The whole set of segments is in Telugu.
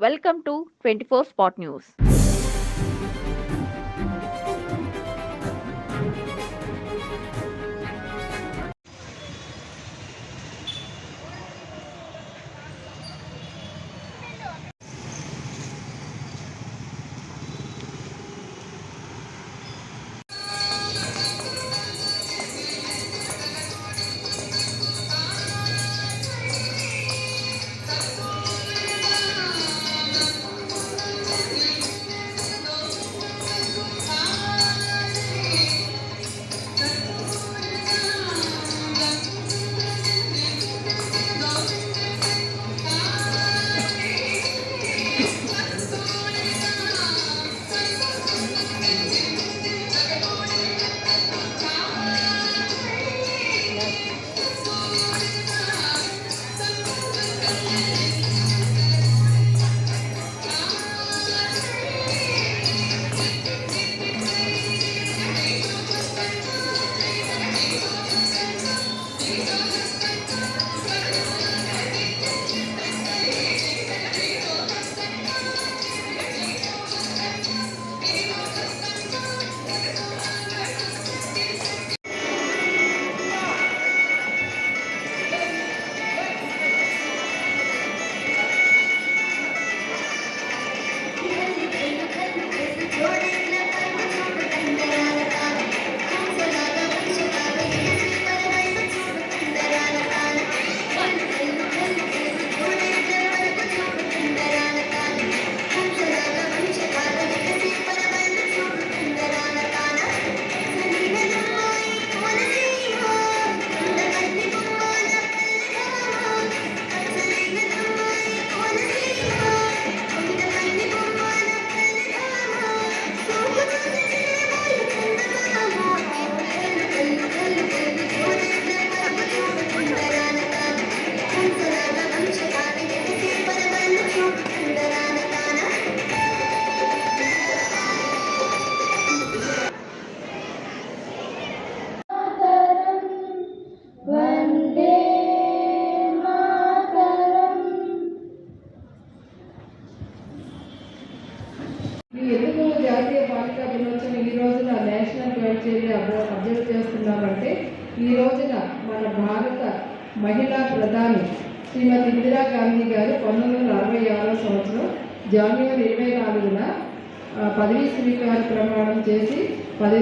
Welcome to twenty four spot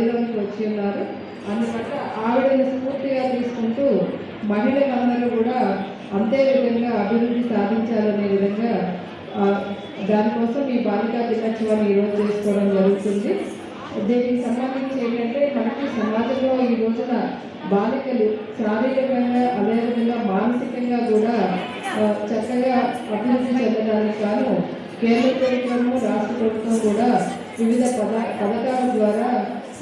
చేసి వచ్చి ఉన్నారు. అందువల్ల ఆవిడని స్ఫూర్తిగా తీసుకుంటూ మహిళలందరూ కూడా అంతే విధంగా అభివృద్ధి సాధించాలనే విధంగా దానికోసం ఈ బాలికా దినోత్సవాన్ని ఈరోజు చేసుకోవడం జరుగుతుంది. దీనికి సంబంధించి ఏంటంటే మనకి సమాజంలో ఈ రోజున బాలికలు శారీరకంగా అదేవిధంగా మానసికంగా కూడా చక్కగా అభివృద్ధి చెందడానికి గాను కేంద్ర ప్రభుత్వము రాష్ట్ర ప్రభుత్వం కూడా వివిధ పద పథకాల ద్వారా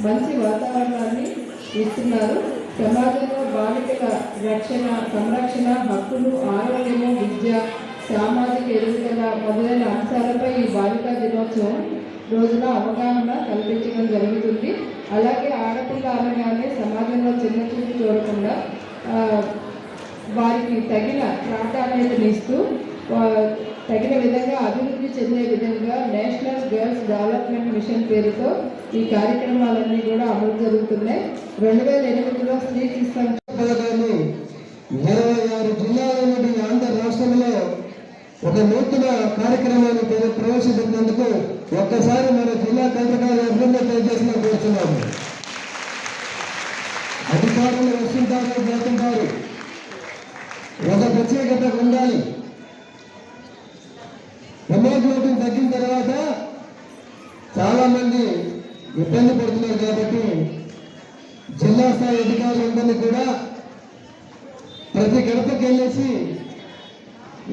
మంచి వాతావరణాన్ని ఇస్తున్నారు. సమాజంలో బాలికల రక్షణ సంరక్షణ హక్కులు ఆరోగ్యము విద్య సామాజిక ఎదుగుదల మొదలైన అంశాలపై ఈ బాలికా దినోత్సవం రోజున అవగాహన కల్పించడం జరుగుతుంది. అలాగే ఆడపిల్ల అనగానే సమాజంలో చిన్న చూపు చూడకుండా వారికి తగిన ప్రాధాన్యతను ఇస్తూ తగిన విధంగా అభివృద్ధి చెందే విధంగా నేషనల్ గర్ల్స్ డెవలప్మెంట్ మిషన్ పేరుతో ఈ కార్యక్రమాలన్నీ కూడా అమలు జరుగుతున్నాయి. రెండు వేల ఎనిమిదిలో స్త్రీ శిశు పథకాన్ని ఇరవై ఆరు జిల్లాల నుండి ఆంధ్ర రాష్ట్రంలో ఒక నూతన కార్యక్రమాన్ని ప్రవేశపెట్టినందుకు ఒక్కసారి మన జిల్లా కలెక్టర్ అభివృద్ధి తెలియజేసిన కోరుతున్నాము అధికారులు వస్తుంటారు పోతుంటారు. ఒక ప్రత్యేకత ఉండాలి. ప్రమోట్ తగ్గిన తర్వాత చాలా మంది ఇబ్బంది పడుతున్నారు కాబట్టి జిల్లా స్థాయి అధికారులందరినీ కూడా ప్రతి గడపకి వెళ్ళేసి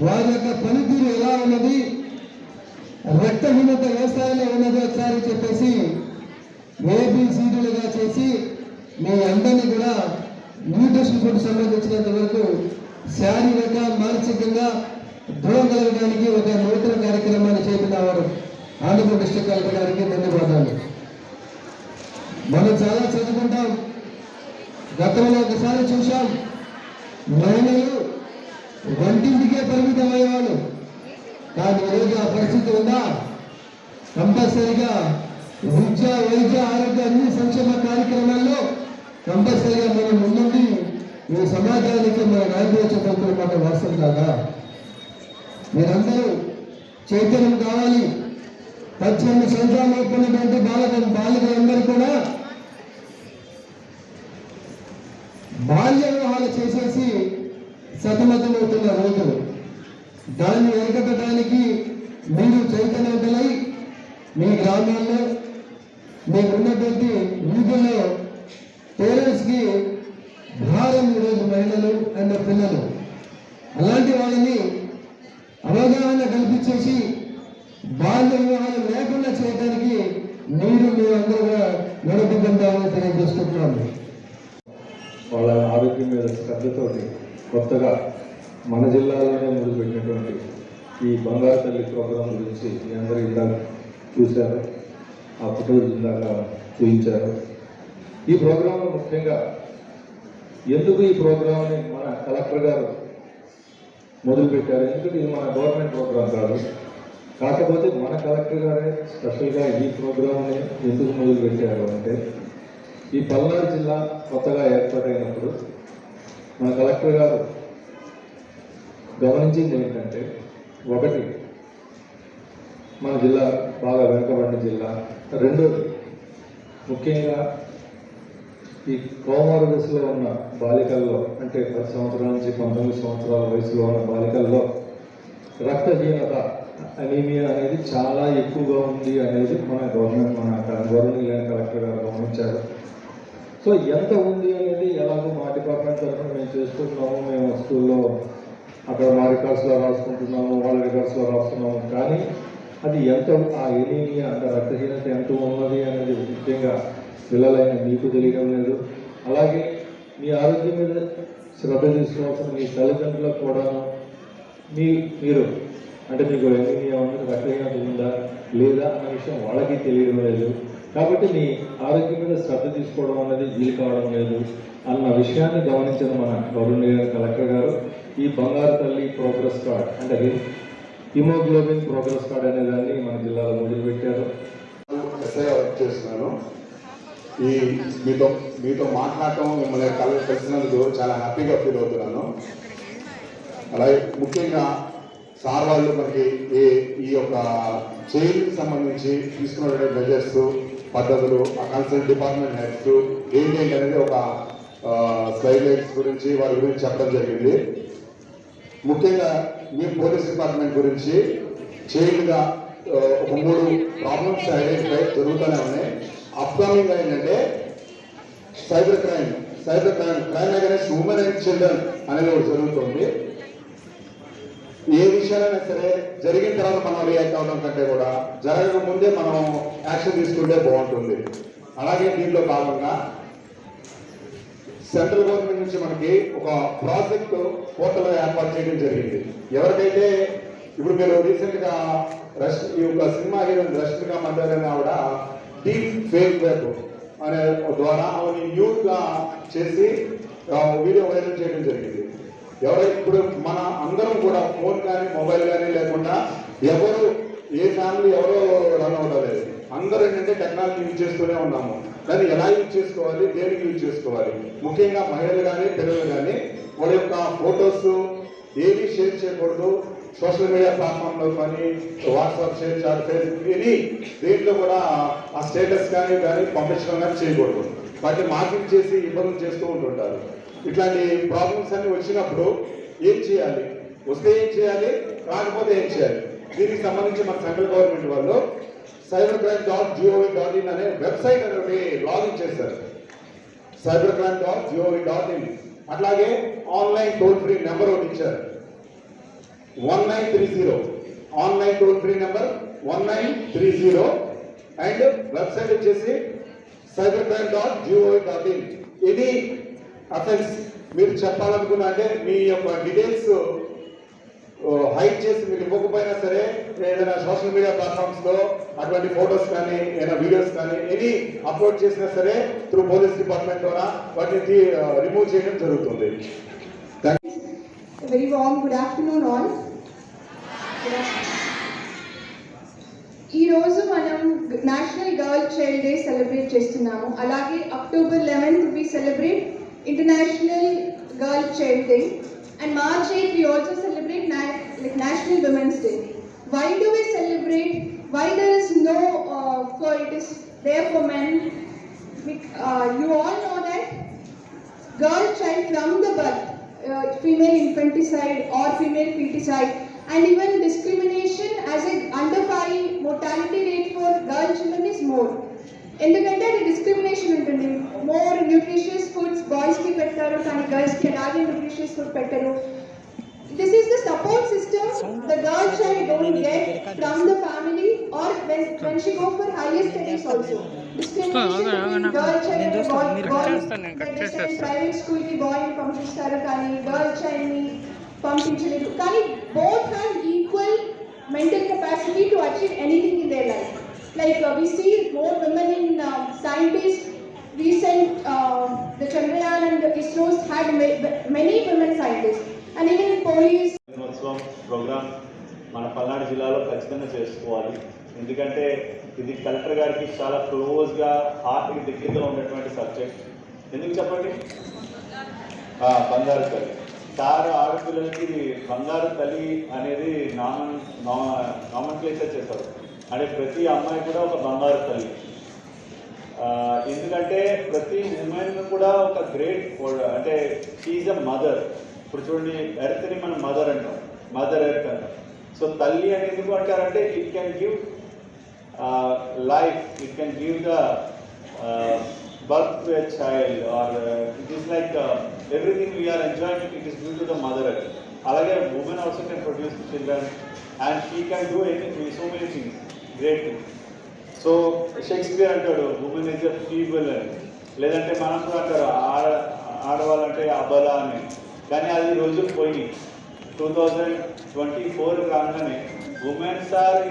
వారి యొక్క పనితీరు ఎలా ఉన్నది రక్తహీనత ఏ స్థాయిలో ఉన్నది ఒకసారి చెప్పేసి ఏబిసిడీలుగా చేసి మీ అందరినీ కూడా న్యూట్రిషన్ ఫుడ్ సంబంధించినంత వరకు శారీరక మానసికంగా దూరం కలగడానికి ఒక నూతన కార్యక్రమాన్ని చేపట్టినవారు ఆంధ్రప్రదేశ్ కలెక్టర్ గారికి ధన్యవాదాలు. మనం చాలా చదువుకుంటాం. గతంలో ఒకసారి చూశాం. మహిళలు వంటింటికే పరిమితం అయ్యేవాళ్ళు. కానీ ఈరోజు ఆ పరిస్థితి ఉందా? కంపల్సరిగా విద్య వైద్య ఆరోగ్య అన్ని సంక్షేమ కార్యక్రమాల్లో కంపల్సరిగా మనం ముందుండి ఈ సమాజానికి మన నాయకులు మాట వాస్తవం కాదా? మీరందరూ చైతన్యం కావాలి. పద్దెనిమిది సంవత్సరాలు అయిపోయినటువంటి బాలక బాలికలందరూ కూడా బాల్య వివాహాలు చేసేసి సతమతమవుతున్న రోజులు దాన్ని ఎరగట్టడానికి మీరు చైతన్యవంతులై మీ గ్రామాల్లో మీకు ఉన్నటువంటి వీధుల్లో పేరెంట్స్కి భారం ఈరోజు మహిళలు అండ్ పిల్లలు. అలాంటి వాళ్ళని అవగాహన కల్పించేసి బాల్య వివాహాలు లేకుండా చేయడానికి మీరు మీరందరూ నడుపుకుంటామని తెలియజేసుకుంటున్నాను వాళ్ళ ఆరోగ్యం మీద శ్రద్ధతోటి కొత్తగా మన జిల్లాలోనే మొదలుపెట్టినటువంటి ఈ బంగారు తల్లి ప్రోగ్రాం గురించి మీ అందరూ ఇందాక చూశారు. ఆ ఫోటోలు ఇందాక చూపించారు. ఈ ప్రోగ్రాంలో ముఖ్యంగా ఎందుకు ఈ ప్రోగ్రాంని మన కలెక్టర్ గారు మొదలుపెట్టారు? ఎందుకంటే ఇది మన గవర్నమెంట్ ప్రోగ్రాం కాదు? కాకపోతే మన కలెక్టర్ గారే స్పెషల్గా ఈ ప్రోగ్రామ్ని ఎందుకు మొదలుపెట్టారు అంటే ఈ పల్నాడు జిల్లా కొత్తగా ఏర్పాటైనప్పుడు మన కలెక్టర్ గారు గమనించింది ఏంటంటే ఒకటి మన జిల్లా బాగా వెనుకబడిన జిల్లా. రెండోది ముఖ్యంగా ఈ కౌమార దశలో ఉన్న బాలికల్లో అంటే పది సంవత్సరాల నుంచి పంతొమ్మిది సంవత్సరాల వయసులో ఉన్న బాలికల్లో రక్తహీనత అనీమియా అనేది చాలా ఎక్కువగా ఉంది అనేది మన గవర్నమెంట్ మన గవర్నమెంట్ కలెక్టర్ గారు గమనించారు. సో ఎంత ఉంది అనేది ఎలాగో మా డిపార్ట్మెంట్ తరఫున మేము చేసుకుంటున్నాము. మేము స్కూల్లో అక్కడ మా రికార్డ్స్లో రాసుకుంటున్నాము వాళ్ళ రికార్డ్స్లో రాస్తున్నాము. కానీ అది ఎంత ఆ ఎనీమియా అంటే రక్తహీనత ఎంత ఉన్నది అనేది ముఖ్యంగా పిల్లలైన మీకు తెలియడం లేదు. అలాగే మీ ఆరోగ్యం మీద శ్రద్ధ తీసుకోవాల్సిన మీ తల్లిదండ్రులకు కూడాను మీ మీరు అంటే మీకు ఎనీమియా ఉంది రక్తహీనత ఉందా లేదా అన్న విషయం వాళ్ళకి తెలియడం లేదు. కాబట్టి మీ ఆరోగ్యం మీద శ్రద్ధ తీసుకోవడం అనేది వీలు కావడం లేదు అన్న విషయాన్ని గమనించిన మన గౌరవనీయ కలెక్టర్ గారు ఈ బంగారు తల్లి ప్రోగ్రెస్ కార్డ్ అంటే హిమోగ్లోబిన్ ప్రోగ్రెస్ కార్డ్ అనే దాన్ని మన జిల్లాలో మొదలుపెట్టారు. వర్క్ చేస్తున్నాను ఈ మీతో మీతో మాట్లాడటం మిమ్మల్ని కలిసినందుకు చాలా హ్యాపీగా ఫీల్ అవుతున్నాను. అలాగే ముఖ్యంగా సార్ వాళ్ళు మనకి ఈ ఈ యొక్క చైల్డ్కి సంబంధించి తీసుకున్నటువంటి మెజర్స్ పద్ధతులు ఆ కన్సల్ట్ డిపార్ట్మెంట్ హెడ్స్ ఏంటి అనేది ఒక స్లైడ్ లైట్స్ గురించి వారి గురించి చెప్పడం జరిగింది. ముఖ్యంగా మీ పోలీస్ డిపార్ట్మెంట్ గురించి చైల్డ్గా ఒక మూడు ప్రాబ్లమ్స్ ఐడెంటిఫై జరుగుతూనే ఉన్నాయి. అప్కమింగ్ ఏంటంటే cyber crime cyber crime crime against women and children అనేది ఒకటి జరుగుతుంది. ఏ విషయాలైనా సరే జరిగిన తర్వాత మనం రియాక్ట్ అవడం కంటే కూడా జరగక ముందే మనం యాక్షన్ తీసుకుంటే బాగుంటుంది. అలాగే దీంట్లో భాగంగా సెంట్రల్ గవర్నమెంట్ నుంచి మనకి ఒక ప్రాజెక్ట్ పోర్టల్ ఏర్పాటు చేయడం జరిగింది. ఎవరికైతే ఇప్పుడు మీరు రీసెంట్గా రష్ ఈ యొక్క సినిమా హీరోయిన్ రష్మిక మండల్ ఆవిడ టీమ్ ఫేక్ వెబ్ అనే ద్వారా ఆమెని యూత్గా చేసి వీడియో వైరల్ చేయడం జరిగింది. ఎవరు ఇప్పుడు మన అందరం కూడా ఫోన్ కానీ మొబైల్ కానీ లేకుండా ఎవరు ఏ ఫ్యామిలీ ఎవరో రన్ అవ్వలేదు. అందరూ ఏంటంటే టెక్నాలజీ యూజ్ చేస్తూనే ఉన్నాము. కానీ ఎలా యూజ్ చేసుకోవాలి దేనికి యూజ్ చేసుకోవాలి? ముఖ్యంగా మహిళలు కానీ పిల్లలు కానీ వాళ్ళ యొక్క ఫొటోస్ ఏవి షేర్ చేయకూడదు? సోషల్ మీడియా ప్లాట్ఫామ్లో కానీ వాట్సాప్ షేర్ చేయాలి ఫేస్బుక్ ఇది దీంట్లో కూడా ఆ స్టేటస్ కానీ కానీ పంపించడం కానీ చేయకూడదు. వాటిని మార్కెట్ చేసి ఇబ్బందులు చేస్తూ ఉంటుంటారు. ఇట్లాంటి ప్రాబ్లమ్స్ అన్ని వచ్చినప్పుడు ఏం చేయాలి? వస్తే ఏం చేయాలి? రాకపోతే ఏం చేయాలి? దీనికి సంబంధించి మన సెంట్రల్ గవర్నమెంట్ వాళ్ళు cyber crime dot GOV dot in అనే వెబ్సైట్ అనేది లాగిన్ చేశారు. Cyber crime dot GOV dot in. అట్లాగే ఆన్లైన్ టోల్ ఫ్రీ నెంబర్ ఒకటి ఇచ్చారు. One nine three zero. Online toll free number one nine three zero. And website వచ్చేసి cyber crime dot GOV dot in. ఇది అఫెన్స్ మీరు చెప్పాలనుకున్నా అంటే మీ యొక్క డీటెయిల్స్ హైడ్ చేసి మీరు ఇవ్వకపోయినా సరే ఏదైనా సోషల్ మీడియా ప్లాట్ఫామ్స్లో అటువంటి ఫొటోస్ కానీ ఏదైనా వీడియోస్ కానీ ఎనీ అప్లోడ్ చేసినా సరే త్రూ పోలీస్ డిపార్ట్మెంట్ ద్వారా వాటిని రిమూవ్ చేయడం జరుగుతుంది. Very warm good afternoon all ఈరోజు ఈ రోజు మనం national girl child day celebrate చేస్తున్నాము. అలాగే October eleventh we celebrate International Girl Child Day. And March 8, we also celebrate na like National Women's Day. Why do we celebrate? Why there is no uh, for it is there for men? We, uh, you all know that girl child from the birth, uh, female infanticide or female feticide, and even discrimination as a under five mortality rate for girl children is more. ఎందుకంటే అది డిస్క్రిమినేషన్ ఉంటుంది మోర్ న్యూట్రిషియస్ ఫుడ్స్ బాయ్స్కి పెట్టారు కానీ గర్ల్స్కి అలాగే న్యూట్రిషియస్ ఫుడ్ పెట్టరు. This is the support system the girl child don't get from the family or when when she go for higher studies also private స్కూల్కి బాయ్ని పంపిస్తారు కానీ గర్ల్ చైల్డ్ని పంపించలేదు. కానీ both have equal mental capacity to achieve anything in their life like we see women in uh, scientist recent uh, the Chandrayaan and the ISRO's had ma- many women scientists. And even in police program program మన పల్నాడు జిల్లాలో ఖచ్చితంగా చేసుకోవాలి. ఎందుకంటే ఇది కలెక్టర్ గారికి చాలా క్లోజ్గా హార్ట్కి దగ్గరగా ఉన్నటువంటి సబ్జెక్ట్ ఎందుకు చెప్పండి? బంగారు తల్లి. సార్ ఆడపిల్లలకి బంగారు తల్లి అనేది నామన్ నామన్క్లేచర్ చేశారు అంటే ప్రతి అమ్మాయి కూడా ఒక బంగారు తల్లి. ఎందుకంటే ప్రతి ఉమెన్ కూడా ఒక గ్రేట్ అంటే షీఈ్ అ మదర్ ఇప్పుడు చూడండి ఎర్త్ని మనం మదర్ అంటాం. మదర్ ఎర్త్ అంటాం. సో తల్లి అని ఎందుకు అంటారంటే it can give life it can give the birth to a child or it is like everything we are enjoying it is due to the mother earth అలాగే women also can produce children and she can do any so many things great so Shakespeare అంటాడు ఉమెన్ ఇస్ ఎ ఫీబుల్ అని లేదంటే మనం కూడా అంటారు ఆడ ఆడవాళ్ళంటే అబల అని. కానీ అది రోజు పోయి టూ థౌజండ్ ట్వంటీ ఫోర్ కాగానే womens are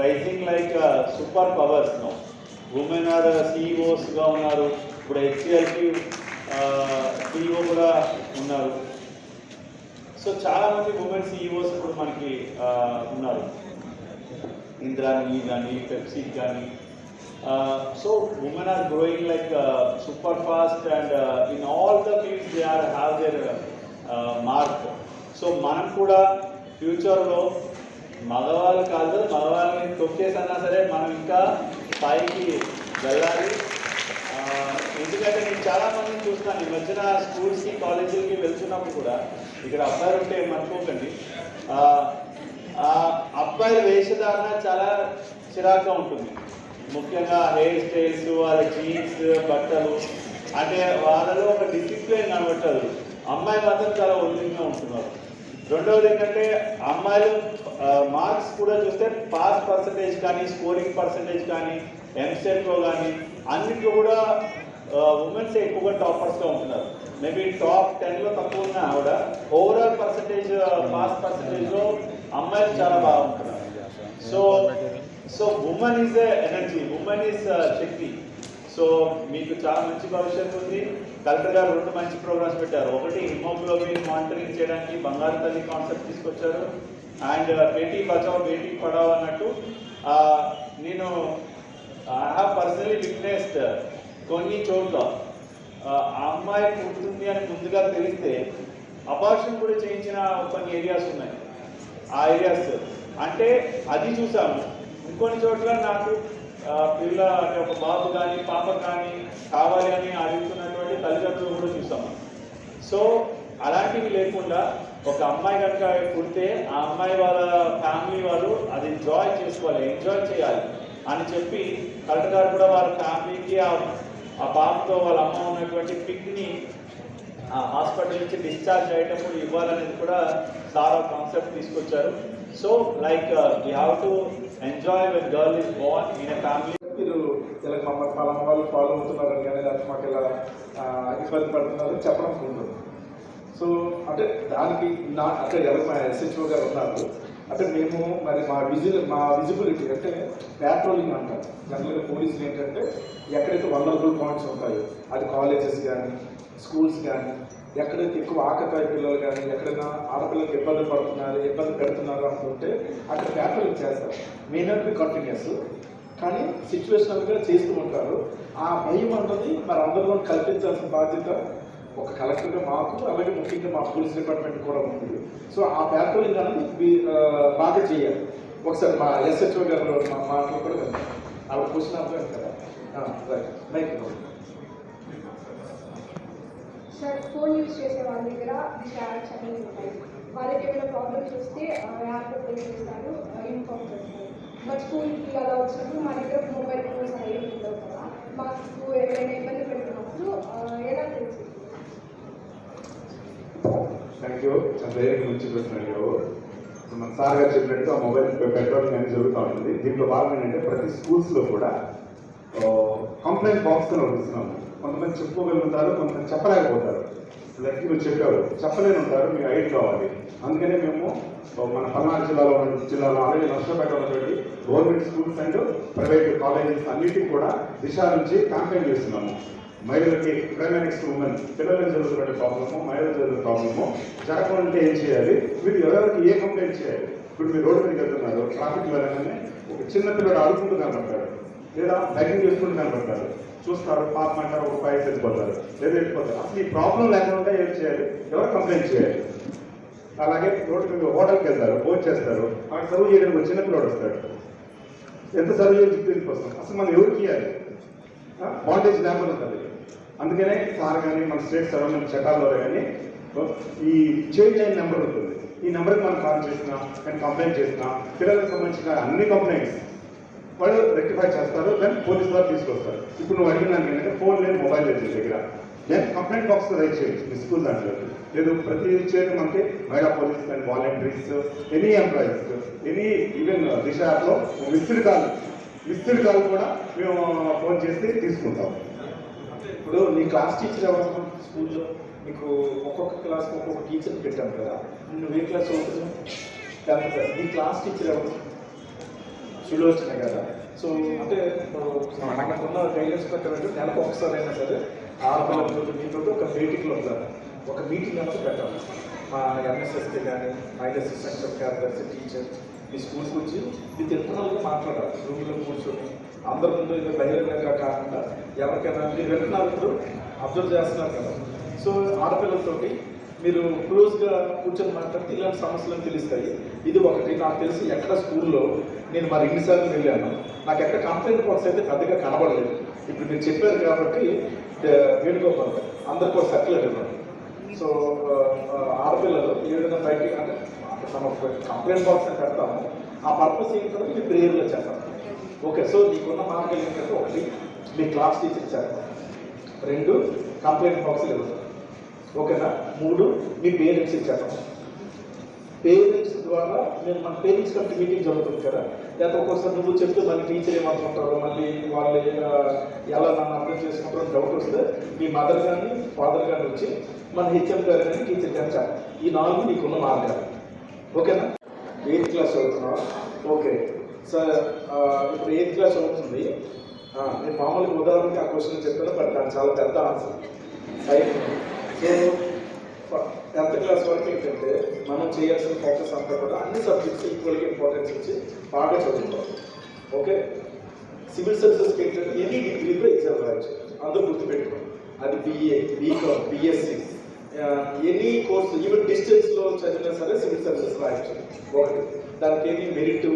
rising like super powers no women are సిఇఓస్గా ఉన్నారు. ఇప్పుడు హెచ్సిఎల్కి సిఇఓ uh, కూడా ఉన్నారు. సో చాలా మంది ఉమెన్ సిఇఓస్ ఇప్పుడు మనకి uh, ఉన్నారు. ఇంద్రాని కానీ పెప్సీ కానీ so women are growing like super fast and in all the fields they are have their mark so మనం కూడా ఫ్యూచర్లో మగవాళ్ళు కాదు మగవాళ్ళని తొక్కేసన్నా సరే మనం ఇంకా పైకి వెళ్ళాలి. ఎందుకంటే నేను చాలా మందిని చూస్తాను. ఈ మధ్యన స్కూల్స్కి కాలేజీలకి వెళ్తున్నప్పుడు కూడా ఇక్కడ అబ్బాయిలు ఉంటే మర్చిపోకండి. అబ్బాయిల వేషధారణ చాలా చిరాగ్గా ఉంటుంది. ముఖ్యంగా హెయిర్ స్టైల్స్ వాళ్ళ జీన్స్ బట్టలు అంటే వాళ్ళలో ఒక డిసిప్లిన్ కనబట్టదు అమ్మాయి మాత్రం చాలా ఒళ్ళంగా ఉంటున్నారు. రెండవది ఏంటంటే అమ్మాయిలు మార్క్స్ కూడా చూస్తే పాస్ పర్సంటేజ్ కానీ స్కోరింగ్ పర్సంటేజ్ కానీ ఎంసెట్లో కానీ అన్నిట్లో కూడా ఉమెన్స్ ఎక్కువగా టాపర్స్గా ఉంటున్నారు. మేబీ టాప్ టెన్లో తక్కువ ఉన్న ఆవిడ ఓవరాల్ పర్సంటేజ్ పాస్ పర్సంటేజ్లో అమ్మాయిలు చాలా బాగుంటున్నారు. So so women is energy women is shakti. So మీకు చాలా మంచి భవిష్యత్తు ఉంది. కలెక్టర్ గారు రెండు మంచి ప్రోగ్రామ్స్ పెట్టారు. ఒకటి హిమోగ్లోబిన్ మానిటరింగ్ చేయడానికి బంగారు తల్లి కాన్సెప్ట్ తీసుకొచ్చారు. అండ్ uh, బేటీ బచావ్ బేటీ పడావ్ అన్నట్టు నేను ఐ హావ్ పర్సనలీ విట్నెస్డ్ కొన్ని చోట్ల ఆ అమ్మాయి పుడుతుంది అని ముందుగా తెలిస్తే అబార్షన్ కూడా చేయించిన కొన్ని ఏరియాస్ ఉన్నాయి. ఆ ఏరియాస్ అంటే అది చూసాము. ఇంకొన్ని చోట్ల నాకు పిల్ల అంటే ఒక బాబు కానీ పాప కానీ కావాలి అని అడుగుతున్నటువంటి తల్లిదండ్రులు కూడా చూసాము. సో అలాంటివి లేకుండా ఒక అమ్మాయి కనుక పుడితే ఆ అమ్మాయి వాళ్ళ ఫ్యామిలీ వాళ్ళు అది ఎంజాయ్ చేసుకోవాలి ఎంజాయ్ చేయాలి అని చెప్పి కలెక్టర్ గారు కూడా వాళ్ళ ఫ్యామిలీకి ఆ ఆ బాబుతో వాళ్ళ అమ్మ ఉన్నటువంటి పిక్ని హాస్పిటల్ నుంచి డిశ్చార్జ్ అయ్యేటప్పుడు ఇవ్వాలనేది కూడా సార్ కాన్సెప్ట్ తీసుకొచ్చారు. So like you have to enjoy when girl is born in a family మీరు ఇలా మమ్మల్ని పలానా వాళ్ళు ఫాలో అవుతున్నారు కానీ లేకపోతే మాకు ఇలా uh, ఇబ్బంది పడుతున్నారు చెప్పడం ఉండదు. సో అంటే దానికి నా అంటే ఎవరు మా ఎస్హెచ్ఓ గారు ఉన్నారు. అంటే మేము మరి మా విజిల్ మా విజిబిలిటీ అంటే ప్యాట్రోలింగ్ అంటారు జనరల్గా పోలీసులు ఏంటంటే ఎక్కడైతే వనరబుల్ పాయింట్స్ ఉంటాయో అది కాలేజెస్ కానీ స్కూల్స్ కానీ ఎక్కడైతే ఎక్కువ ఆకతాయి పిల్లలు కానీ ఎక్కడైనా ఆడపిల్లలకు ఇబ్బంది పడుతున్నారు ఇబ్బంది పెడుతున్నారు అనుకుంటే అక్కడ పేపర్లు చేస్తారు. మే నాట్ బి కంటిన్యూస్ కానీ సిచ్యువేషనల్గా చేస్తూ ఉంటారు. ఆ భయం అన్నది మరి అందరిలో కల్పించాల్సిన బాధ్యత ఒక కలెక్టర్గా మాకు అలాగే ముఖ్యంగా మా పోలీస్ డిపార్ట్మెంట్ కూడా ఉంది. సో ఆ పేపర్లింగ్ అనేది బాగా చేయాలి. ఒకసారి మా ఎస్హెచ్ఓ గారు మా మాటలు కూడా విన్నాం. ఆవిడ క్వశ్చన్ అర్థం కదా రైట్. సార్ ఫోన్ యూజ్ చేసే వాళ్ళ దగ్గర దిశ యాప్స్ అనేవి ఉంటాయి. వాళ్ళకి ఏమైనా ప్రాబ్లమ్స్ వస్తే యాప్లో ప్లే చేస్తారు ఇన్ఫామ్ చేస్తారు. బట్ స్కూల్కి అలా వచ్చినప్పుడు మా దగ్గర మొబైల్ ఫోన్స్ అనేవి ఉండవు కదా. మాకు ఎవరైనా ఇబ్బంది పెడుతున్నప్పుడు ఎలా తెలుసు థ్యాంక్ యూ చాలా మంచి ప్రశ్న అడిగావు మన సార్ గారు చెప్పినట్టు ఆ మొబైల్ పెట్రోలింగ్ అనేది జరుగుతూ ఉంటుంది. దీంట్లో భాగం ఏంటంటే ప్రతి స్కూల్స్లో కూడా కంప్లైంట్ బాక్స్ అని ఒకటి ఇస్తున్నాము. కొంతమంది చెప్పుకోగలుగుతారు కొంతమంది చెప్పలేకపోతారు. లైక్ మీరు చెప్పారు చెప్పలేని ఉంటారు మీకు ఐడి కావాలి. అందుకనే మేము మన పల్నాడు జిల్లాలో ఉన్న జిల్లాలో అలాగే నష్టపేట ఉన్నటువంటి government schools and private colleges అన్నిటికీ కూడా దిశ నుంచి క్యాంపెయిన్ చేస్తున్నాము. మహిళలకి క్రైమానిక్స్ ఉమెన్ పిల్లలకు జరుగుతున్న ప్రాబ్లము మహిళలకు జరుగుతున్న ప్రాబ్లము జరగకుంటే ఏం చేయాలి? మీరు ఎవరెవరికి ఏ కంప్లైంట్ చేయాలి? ఇప్పుడు మీరు రోడ్డు మీద వెళ్తున్నారు ట్రాఫిక్ వెళ్ళగానే ఒక చిన్న పిల్లడు ఆడుకుంటూ కనబడతాడు లేదా బైకింగ్ చేసుకుంటూ కనబడతాడు చూస్తారు పాపం అంటారు ఒక పైకి వెళ్ళిపోతారు లేదా వెళ్ళిపోతారు. అసలు ఈ ప్రాబ్లం లేకుండా ఏం చేయాలి? ఎవరు కంప్లైంట్ చేయాలి? అలాగే రోడ్డు మీద హోటల్కి వెళ్తారు భోజనం చేస్తారు అక్కడ సర్వ్ చేయడానికి వచ్చిన పిల్లడు వస్తాడు. ఎంత సర్వ్ చేసి తీసుకొస్తాం అసలు మనం ఎవరికి ఇవ్వాలి బాండేజ్ లేకుండా ఉంటుంది అందుకనే సార్ కానీ మన స్టేట్ సరౌండింగ్ చట్టాల్లో కానీ ఈ చైల్డ్ లైన్ నెంబర్ ఉంటుంది. ఈ నెంబర్కి మనం కాల్ చేసినా కానీ కంప్లైంట్ చేసినా పిల్లలకు సంబంధించిన అన్ని కంప్లైంట్స్ వాళ్ళు రెక్టిఫై చేస్తారు దెన్ పోలీస్ ద్వారా తీసుకొస్తారు. ఇప్పుడు నువ్వు అడిగినాను ఏంటంటే ఫోన్ లేదు మొబైల్ లేదు దగ్గర. దెన్ కంప్లైంట్ బాక్స్ రైట్ చేయొచ్చు మీ స్కూల్ దాంట్లో. లేదు ప్రతి చేయడం మనకి మహిళా police and volunteers any employees any even Disha యాప్లో మిస్డ్ కాల్ మిస్డ్ కాల్ కూడా మేము ఫోన్ చేసి తీసుకుంటాం. ఇప్పుడు నీ క్లాస్ టీచర్ ఎవరు స్కూల్లో? నీకు ఒక్కొక్క క్లాస్ ఒక్కొక్క టీచర్ పెట్టాం కదా. నువ్వు ఏ క్లాస్ చదువుతున్నావు టెన్త్ నీ క్లాస్ టీచర్ ఎవరు? సులోచన కదా. సో అంటే ఇప్పుడు మనకున్న గైడెన్స్ పెట్టాలంటే నెలకు ఒకసారి అయినా సరే ఆడపిల్లలతో మీతో ఒక మీటింగ్లో ఉండాలి ఒక మీటింగ్ అంతా పెట్టాలి. మా ఎంఎస్ఎస్కి కానీ మైనస్ సెక్షన్ కార్యదర్శి టీచర్ మీ స్కూల్కి వచ్చి విత్ ఇంటర్నల్గా మాట్లాడాలి. రూమ్లో కూర్చొని అందరి ముందు ఇది బహిరంగంగా కాకుండా ఎవరికైనా మీరు వింటున్నారు ఇప్పుడు అబ్జర్వ్ చేస్తున్నారు కదా. సో ఆడపిల్లలతోటి మీరు క్లోజ్గా కూర్చొని మాట్లాడితే ఇలాంటి సమస్యలు తెలుస్తాయి? ఇది ఒకటి. నాకు తెలిసి ఎక్కడ స్కూల్లో నేను మరి ఎన్నిసార్లు వెళ్ళాను. నాకు ఎక్కడ కంప్లైంట్ బాక్స్ అయితే పెద్దగా కనబడలేదు. ఇప్పుడు మీరు చెప్పారు కాబట్టి వేడుకోవాలి అందరికీ ఒక సర్క్యులర్ ఇవ్వండి. సో ఆడపిల్లలు ఏ విధంగా బయటికి అంటే తమ కంప్లైంట్ బాక్స్ అని పెడతాము ఆ పర్పస్ ఏంటంటే మీ ప్రేయర్లో చేస్తాం. ఓకే సో నీకున్న మార్గాలు ఏంటంటే ఒకటి మీ క్లాస్ టీచర్ చేస్తాం రెండు కంప్లైంట్ బాక్స్లు ఇవ్వడం. ఓకేనా? మూడు మీ పేరెంట్స్ ఇచ్చేస్తాం పేరెంట్స్ ద్వారా నేను మన పేరెంట్స్ కమిటీ మీటింగ్ జరుగుతుంది కదా. లేకపోతే ఒక్కోసారి నువ్వు చెప్తే మళ్ళీ టీచర్ ఏమనుకుంటారు మళ్ళీ వాళ్ళు ఎలా నన్ను అర్థం చేసుకుంటారో డౌట్ వస్తే మీ మదర్ కానీ ఫాదర్ కానీ వచ్చి మన హెచ్ఎం గారు కానీ టీచర్ కానీ చెప్పాలి ఈ నాలుగు నీకున్న మార్గాలు. ఓకేనా? ఎయిత్ క్లాస్ చదువుతున్నావా ఓకే. సార్ ఇప్పుడు ఎయిత్ క్లాస్ చదువుతుంది. నేను మామూలుగా ఉదాహరణకి ఆ క్వశ్చన్ చెప్పాను బట్ దాని చాలా పెద్ద ఆన్సర్ సో టెన్త్ క్లాస్ వరకు ఏంటంటే మనం చేయాల్సిన ఫోకస్ అంతా కూడా అన్ని సబ్జెక్ట్స్ ఈక్వల్గా ఇంపార్టెన్స్ ఇచ్చి బాగా చదువుకోవాలి. ఓకే సివిల్ సర్వీసెస్కి ఏంటంటే ఎనీ డిగ్రీలో ఎగ్జామ్ రాయొచ్చు. అందరూ గుర్తుపెట్టుకోండి. అది BA BCom BSc any course even డిస్టెన్స్లో చదివినా సరే సివిల్ సర్వీసెస్ రాయొచ్చు. ఒకటి దానికి ఏమి మెరిట్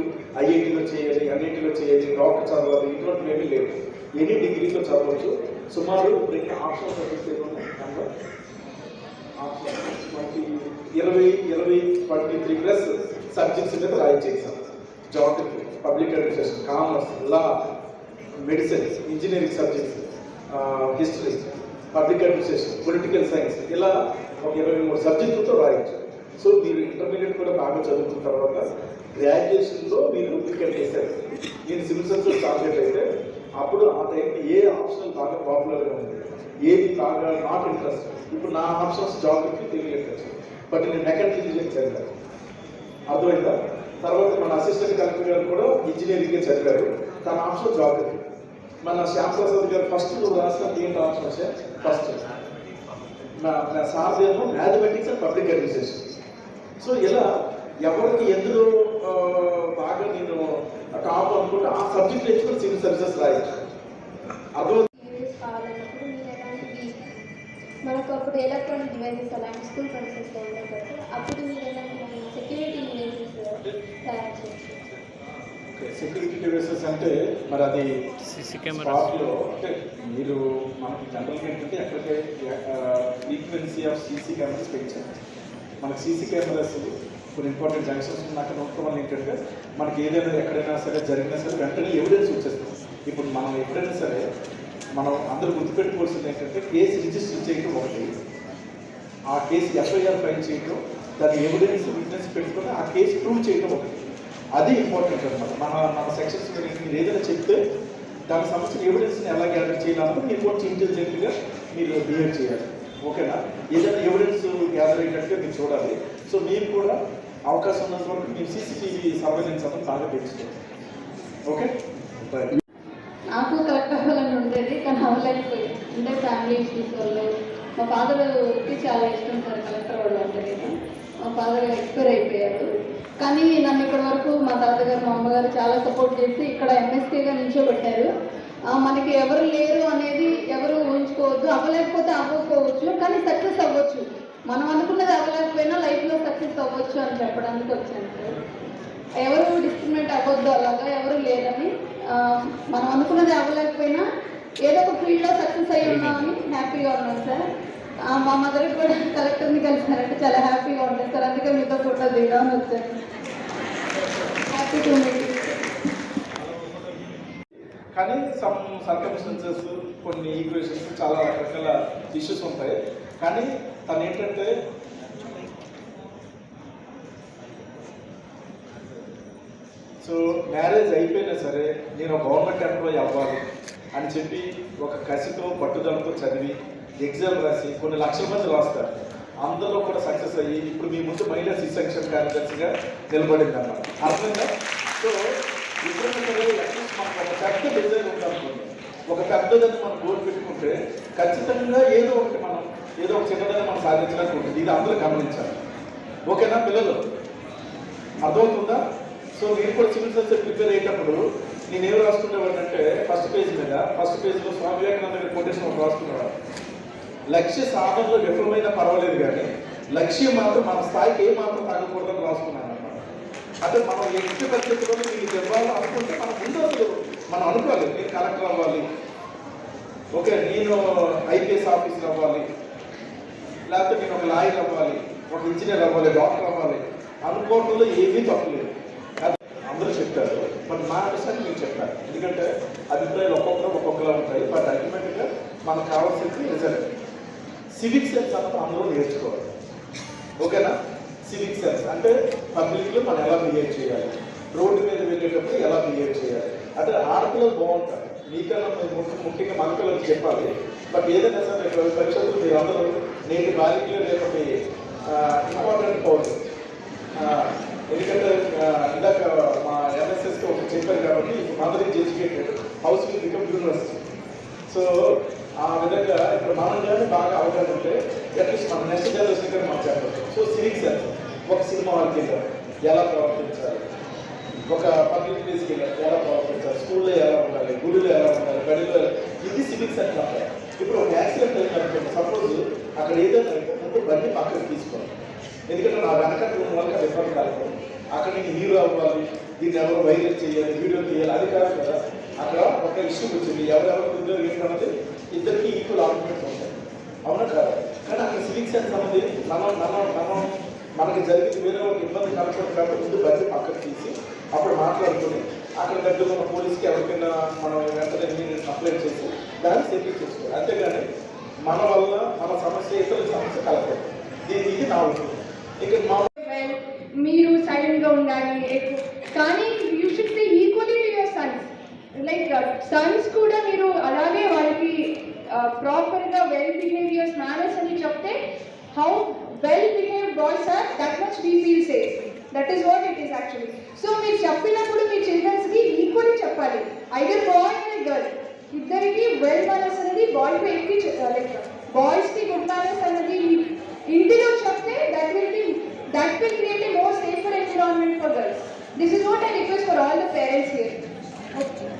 ఐఐటీలో చేయాలి ఎన్ఐటీలో చేయాలి డాక్టర్ చదవాలి ఇటువంటివి ఏమీ లేవు. ఎనీ డిగ్రీతో చదవచ్చు. సుమారు రెండు ఆప్షన్ సబ్జెక్ట్స్ ఏమో దాంట్లో మనకి ఇరవై ఇరవై ట్వంటీ త్రీ ప్లస్ సబ్జెక్ట్స్ మీద రాయొచ్చు exam geography public administration commerce law medicine engineering subjects history public administration political science ఇలా ఒక ఇరవై మూడు సబ్జెక్టులతో రాయించారు సో మీరు ఇంటర్మీడియట్ కూడా బాగా చదువుతున్న తర్వాత గ్రాడ్యుయేషన్లో మీరు క్రికెట్ చేశారు. నేను సివిల్ సర్వీస్ టార్గెట్ అయితే అప్పుడు ఆ టైంకి ఏ ఆప్షన్ బాగా పాపులర్గా ఉంది? ఏది బాగా నాట్ ఇంట్రెస్ట్ ఇప్పుడు నా ఆప్షన్స్ జాగ్రఫీ తెలియలేదు బట్ నేను మెకానికల్ ఇంజనీరింగ్ చదివాను. అర్థమైందా? తర్వాత మన అసిస్టెంట్ కలెక్టర్ గారు కూడా ఇంజనీరింగ్ చదివారు. తన ఆప్షన్ జాగ్రఫీ మన శ్యామ్ ప్రసాద్ గారు ఫస్ట్ నువ్వు రాసిన ఏంటి ఆప్షన్ ఫస్ట్ నా నా సార్ ఏమో mathematics and public administration so ఇలా ఎవరికి ఎందులో బాగా నేను టాప్ అనుకుంటే ఆ సబ్జెక్ట్ నేర్చుకుని సివిల్ సర్వీసెస్ రాయొచ్చు. అర్థం అప్పుడు ఎలక్ట్రానిక్ డివైసెస్ అలాంటి స్కూల్ ప్రిన్సెస్లో ఉన్నాయి కదా అప్పుడు మీరు ఎలాంటి సెక్యూరిటీ డివైసెస్ తయారు చేయొచ్చు సెక్యూరిటీ డివైసెస్ అంటే మరి అది స్పాట్లో అంటే మీరు మనకి జనరల్గా ఏంటంటే ఎక్కడికే ఫ్రీక్వెన్సీ ఆఫ్ సీసీ కెమెరాస్ పెంచాలి మనకి సీసీ కెమెరాస్ కొన్ని ఇంపార్టెంట్ జంక్షన్స్ ఉన్నాక ఉండటం వల్ల ఏంటంటే మనకి ఏదైనా ఎక్కడైనా సరే జరిగినా సరే వెంటనే ఎవిడెన్స్ వచ్చేస్తుంది. ఇప్పుడు మనం ఎప్పుడైనా సరే మనం అందరూ గుర్తుపెట్టుకోవాల్సింది ఏంటంటే కేసు రిజిస్టర్ చేయడం ఒకటి. ఆ కేసు ఎఫ్ఐఆర్ ఫైల్ చేయడం దాని ఎవిడెన్స్ విట్నెస్ పెట్టుకుని ఆ కేసు ప్రూవ్ చేయడం ఒకటి. అది ఇంపార్టెంట్ అనమాట మన మన సెక్షన్స్ మీరు ఏదైనా చెప్తే దాని సంబంధించిన ఎవిడెన్స్ని ఎలా గ్యాదర్ చేయాలన్నది మీరు కొంచెం ఇంటెలిజెంట్గా మీరు బిహేవ్ చేయాలి. ఓకేనా? ఏదైనా ఎవిడెన్స్ గ్యాదర్ అయ్యేటట్టుగా మీరు చూడాలి. సో మీరు కూడా అవకాశం ఉన్నంత వరకు మీరు సీసీటీవీ సర్వేలెన్స్ అన్నది బాగా పెంచుకోవాలి ఓకే? నాకు కలెక్ట్ అవ్వాలని ఉండేది కానీ అవ్వలేకపోయింది అంటే ఫ్యామిలీ ఇష్యూస్ వల్ల. మా ఫాదర్కి చాలా ఇష్టం సార్ కలెక్టర్ వాళ్ళు అంటే నేను. మా ఫాదర్ ఎక్స్పైర్ అయిపోయారు. కానీ నన్ను ఇక్కడి వరకు మా తాతగారు మా అమ్మగారు చాలా సపోర్ట్ చేసి ఇక్కడ ఎంఎస్కేగా నిల్చోబెట్టారు. మనకి ఎవరు లేరు అనేది ఎవరు ఊహించుకోవద్దు. అవ్వలేకపోతే అవ్వకపోవచ్చు కానీ సక్సెస్ అవ్వచ్చు. మనం అనుకున్నది అవ్వలేకపోయినా లైఫ్లో సక్సెస్ అవ్వచ్చు అని చెప్పడానికి వచ్చాను సార్. ఎవరు డిస్క్రిమినేట్ అవ్వద్దు అలాగా ఎవరు లేరని. మనం అనుకున్నది అవ్వలేకపోయినా ఏదో ఒక ఫీల్డ్లో సక్సెస్ అయ్యి ఉన్నామని హ్యాపీగా ఉన్నాం సార్. మా మదర్ కూడా కలెక్టర్ని కలిసినారంటే చాలా హ్యాపీగా ఉంటుంది సార్. అందుకే మీతో ఫోటో దిగడానికి వచ్చాను. హ్యాపీ టు మీట్ కానీ సమ్ సర్కమ్స్టెన్సెస్ కొన్ని ఈక్వేషన్స్ చాలా రకరకాల ఇష్యూస్ ఉంటాయి. కానీ తను ఏంటంటే సో మ్యారేజ్ అయిపోయినా సరే నేను గవర్నమెంట్ ఎంప్లాయీ అవ్వాలి అని చెప్పి ఒక కసితో పట్టుదలతో చదివి ఎగ్జామ్ రాసి కొన్ని లక్షల మంది రాస్తారు. అందరూ కూడా సక్సెస్ అయ్యి ఇప్పుడు మీ ముందు మహిళా శిశంక్షణ కార్యదర్శిగా నిలబడింది అన్నమాట అర్థంగా సో ఎప్పుడైనా మనకు ఒక పెద్ద డిజైన్ ఉందనుకోండి. ఒక పెద్దదని మనం గోల్ పెట్టుకుంటే ఖచ్చితంగా ఏదో ఒకటి మనం ఏదో ఒక చిన్నదని మనం సాధించడానికి ఉంటుంది ఇది అందరూ గమనించాలి. ఓకేనా పిల్లలు? అర్థమవుతుందా? సో మీరు కూడా సివిల్ సర్వీస్ ప్రిపేర్ అయ్యేటప్పుడు నేను ఏం రాసుకునేవాడిని అంటే ఫస్ట్ పేజ్ మీద ఫస్ట్ పేజ్లో స్వామి వివేకానంద గారి కొటేషన్ ఒకటి రాసుకునేవాడు లక్ష్య సాధనలో విఫలమైన పర్వాలేదు కానీ లక్ష్యం మాత్రం మన స్థాయికి ఏ మాత్రం తగ్గకూడదని రాసుకున్నాను అంటే మనం ఎట్టి పరిస్థితుల్లో మీకు ఇవ్వాలి అనుకుంటే మనం ముందు అసలు మనం అనుకోవాలి నేను కలెక్టర్ అవ్వాలి ఓకే నేను ఐపీఎస్ ఆఫీసర్ అవ్వాలి లేకపోతే నేను ఒక లాయర్ అవ్వాలి ఒక ఇంజనీర్ అవ్వాలి డాక్టర్ అవ్వాలి అనుకోవడంలో ఏమీ తప్పలేదు చెప్తారు. మరి మా విషయాన్ని నేను చెప్పారు ఎందుకంటే అభిప్రాయాలు ఒక్కొక్కరు ఒక్కొక్కలా ఉంటాయి. బట్ అల్టిమేట్గా మనకు కావాల్సింది రిజల్ట్ సివిక్ సెన్స్ అన్నది అందరూ నేర్చుకోవాలి. ఓకేనా? సివిక్ సెన్స్ అంటే పబ్లిక్లో మనం ఎలా బిహేవ్ చేయాలి? రోడ్డు మీద వెళ్ళేటప్పుడు ఎలా బిహేవ్ చేయాలి? అంటే ఆడపిల్లలు బాగుంటారు. మీకన్నా మేము ముఖ్యంగా మన పిల్లలకు చెప్పాలి. బట్ ఏదైనా సరే ఇక్కడ పరిషత్తులు మీరు అందరూ నేటి బాలికలు రేపటి ఇంపార్టెంట్ పౌరులు ఎందుకంటే ఇందాక చెప్పారు కాబట్టి mother educated house will become university so ఆ విధంగా ఇప్పుడు మనం కానీ బాగా అవగాహన ఉంటే అట్లీస్ట్ మన నెక్స్ట్ జనరేషన్ కానీ మనం సో సివిక్ సెన్స్ ఒక సినిమా వాళ్ళకి ఎలా ప్రవర్తించాలి ఒక పబ్లిక్ ప్లేస్కి ఎలా ప్రవర్తించాలి స్కూల్లో ఎలా ఉండాలి? గుడిలో ఎలా ఉండాలి? బడిలో ఇది సివిక్స్ సెన్స్ అంటారు ఇప్పుడు ఒక యాక్సిడెంట్ అయింది సపోజ్ అక్కడ ఏదైనా అయితే ముందు బండి పక్కన తీసుకోవాలి. ఎందుకంటే నా వెనక ఉన్న వాళ్ళకి అది ఇబ్బంది అక్కడ నేను హీరో అవ్వాలి. దీన్ని ఎవరు వైరల్ చేయాలి వీడియో చేయాలి అది కాదు? కదా అక్కడ ఒక ఇష్యూ వచ్చింది. ఎవరెవరు ఉద్యోగం ఏంటన్నది ఇద్దరికి ఈక్వల్ ఆర్గ్యుమెంట్స్ ఉంటాయి. అవునా కాదు? కానీ అక్కడ సివిక్ సెన్స్ అనేది మనం మనం మనం మనకి జరిగింది వేరే వాళ్ళకి ఇబ్బంది కలగకూడదు కాబట్టి ముందు బయట పక్కకు తీసి అప్పుడు మాట్లాడుకుని అక్కడ దగ్గర ఉన్న పోలీస్కి ఎవరికైనా మనం వెంటనే మీరు కంప్లైంట్ చేసి దాన్ని సెటిల్ చేసుకోవాలి. అంతేగాని మన వల్ల మన సమస్య ఇతరుల సమస్య కలగకూడదు. దీనికి నా ఉంటుంది ఇక మా కానీ you should be equally to your sons like sons కూడా మీరు అలాగే వాళ్ళకి ప్రాపర్గా వెల్ బిహేవియర్స్ మేనర్స్ అని చెప్తే how well behave boys are that much we feel safe that is what it is actually so మీరు చెప్పినప్పుడు మీ చిల్డ్రన్స్కి ఈక్వల్ చెప్పాలి. ఐదర్ బాయ్ అండ్ గర్ల్ ఇద్దరికి వెల్ మేనర్స్ అనేది బాయ్ ఎక్కి చెప్పాలి బాయ్స్కి గుడ్ మేనర్స్ అనేది ఇంటిలో చెప్తే that will be that will create a more safer environment for girls This is what I request for all the parents here. Okay.